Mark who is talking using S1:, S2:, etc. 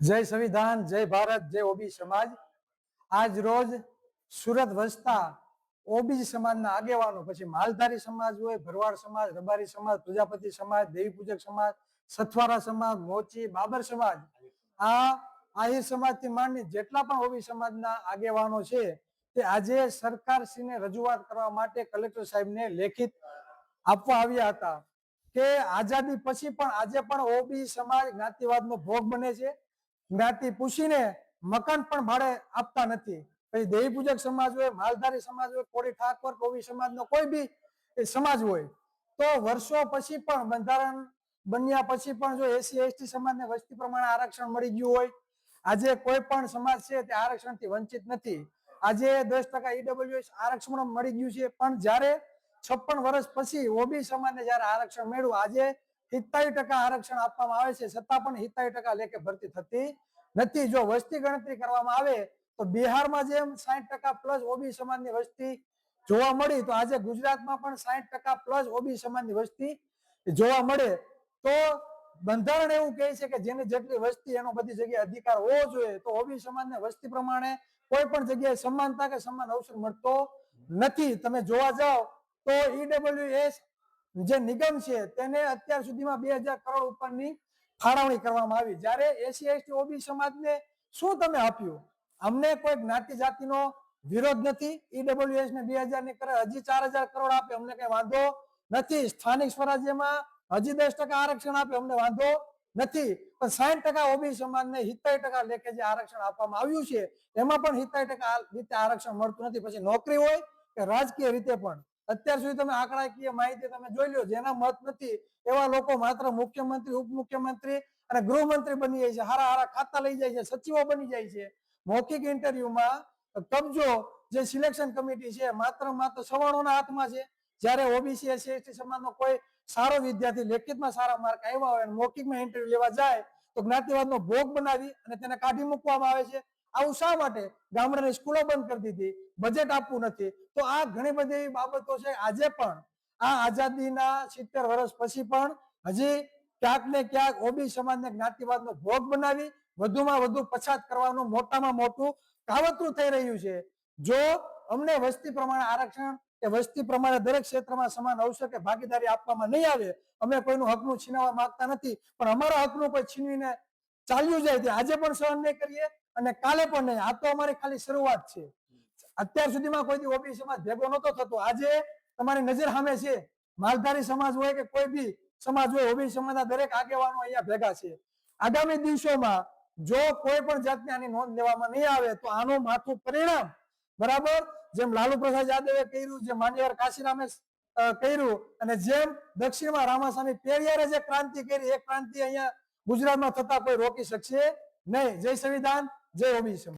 S1: જય સંવિધાન, જય ભારત, જય ઓબી સમાજ. આજ રોજ સુરત વસતા ઓબીજી સમાજના આગેવાનો, પછી માલધારી સમાજ હોય, ભરવાડ સમાજ, રબારી સમાજ, પ્રજાપતિ સમાજ દેવી પૂજક સમાજ, સથવારા સમાજ, મોચી, બાબર સમાજ, આ આહિર સમાજથી માંડી જેટલા પણ ઓબી સમાજના આગેવાનો છે, તે આજે સરકારશ્રીને રજૂઆત કરવા માટે કલેક્ટર સાહેબને લેખિત આપવા આવ્યા હતા. કે આઝાદી પછી પણ આજે પણ ઓબી સમાજ જ્ઞાતિવાદનો ભોગ બને છે. જ્ઞાતિ પૂછીને મકાન પણ ભાડે આપતા નથી. પછી દેવી પૂજક સમાજ હોય, માલધારી સમાજ હોય, કોળી ઠાકોર કોવી સમાજનો કોઈ બી સમાજ હોય, તો વર્ષો પછી પણ બંધારણ બન્યા પછી પણ જો એસી, એસટી સમાજને વસ્તી પ્રમાણે આરક્ષણ મળી ગયું હોય, આજે કોઈ પણ સમાજ છે તે આરક્ષણથી વંચિત નથી. આજે દસ ટકા ઈડબ્લ્યુએસ આરક્ષણ મળી ગયું છે, પણ જ્યારે છપ્પન વર્ષ પછી ઓબી સમાજને જયારે આરક્ષણ મળ્યું આજે સિત્તાવીસ ટકા આરક્ષણ આપવામાં આવે છે છતાં પણ સિત્તાવીસ ટકા લેખે ભરતી થતી નથી. જો વસ્તી ગણતરી કરવામાં આવે, તો બિહારમાં જેમ સાઠ ટકા પ્લસ ઓબી સમાજની વસ્તી જોવા મળી, તો આજે ગુજરાતમાં પણ સાઠ ટકા પ્લસ ઓબી સમાજની વસ્તી જોવા મળે. તો બંધારણ એવું કહે છે કે જેની જેટલી વસ્તી એનો બધી જગ્યાએ અધિકાર હોવો જોઈએ, તો ઓબી સમાજને વસ્તી પ્રમાણે કોઈ પણ જગ્યાએ સમાનતા કે સમાન અવસર મળતો નથી. તમે જોવા જાઓ તો ઈડબ્લ્યુએસ જે નિગમ છે તેને અત્યાર સુધીમાં બે હજાર કરોડ ઉપરની ફાળવણી કરવામાં આવી. જ્યારે એસી એસટી ઓબી સમાજને શું તમે આપ્યું? અમને કોઈ જ્ઞાતિ જાતિનો વિરોધ નથી. ઈડબ્લ્યુએસ ને બે હજારની કરે, હજી ચાર હજાર કરોડ આપે, અમને કઈ વાંધો નથી. સ્થાનિક સ્વરાજ્યમાં હજી દસ ટકા આરક્ષણ આપે, અમને વાંધો નથી. પણ સાઠ ટકા ઓબી સમાજને સિત્તેર ટકા લેખે જે આરક્ષણ આપવામાં આવ્યું છે. એમાં પણ સિત્તેર ટકા રીતે આરક્ષણ મળતું નથી. પછી નોકરી હોય કે રાજકીય રીતે પણ. અત્યાર સુધી તમે આંકડાકીય માહિતી તમે જોઈ લો, જેના મત નથી, એવા લોકો માત્ર મુખ્યમંત્રી, ઉપમુખ્યમંત્રી અને ગૃહમંત્રી બની જાય છે. હારા હારા ખાતા લઈ જાય છે, સચિવો બની જાય છે. મૌખિક ઇન્ટરવ્યુમાં કબજો જે સિલેક્શન કમિટી છે, માત્ર માત્ર સવર્ણોના હાથમાં છે. જ્યારે ઓબીસી, એસસી, એસટી સમાજનો કોઈ સારો વિદ્યાર્થી લેખિતમાં સારા માર્ક આવ્યા હોય અને મૌખિકમાં ઇન્ટરવ્યુ લેવા જાય, તો જ્ઞાતિવાદનો ભોગ બનાવી અને તેને કાઢી મૂકવામાં આવે છે. આવું શા માટે? ગામડાની સ્કૂલો બંધ કરી દીધી બજેટ આપવું નથી. તો આ ઘણી બધી એવી બાબતો છે. આજે પણ, આ આઝાદીના સિત્તેર વર્ષ પછી પણ હજી ક્યાંક ને ક્યાંક ઓબી સમાજને જ્ઞાતિવાદનો ભોગ બનાવી વધુમાં વધુ પછાત કરવાનું મોટામાં મોટું કાવતરું થઈ રહ્યું છે. જો અમને વસ્તી પ્રમાણે આરક્ષણ કે વસ્તી પ્રમાણે દરેક ક્ષેત્રમાં સમાન અવસર કે ભાગીદારી આપવામાં નહીં આવે, અમે કોઈનું હકનું છીનવા માંગતા નથી. પણ અમારા હકનું કોઈ છીનવીને ચાલ્યું જાય તે આજે પણ સહન નહીં કરીએ. અને કાલે પણ નહીં, આ તો અમારી ખાલી શરૂઆત છે. અત્યાર સુધીમાં કોઈ સમાજ ભેગો નતો થતો. આજે તમારી નજર સામે છે. માલધારી સમાજ હોય કે કોઈ બી સમાજ હોય ઓબી સમાજના દરેક આગેવાનો અહીંયા ભેગા છે. આગામી દિવસોમાં જો કોઈ પણ જાતની આની નોંધ લેવામાં નહીં આવે, તો આનું માથું પરિણામ, બરાબર? જેમ લાલુ પ્રસાદ યાદવે કર્યું, જેમ માન્યવર કાશીરામે કર્યું, અને જેમ દક્ષિણમાં રામાસ્વામી પેરિયારે જે ક્રાંતિ કરી, એ ક્રાંતિ અહીંયા ગુજરાતમાં થતા કોઈ રોકી શકશે નહીં. જય સંવિધાન. જય ઓબીસી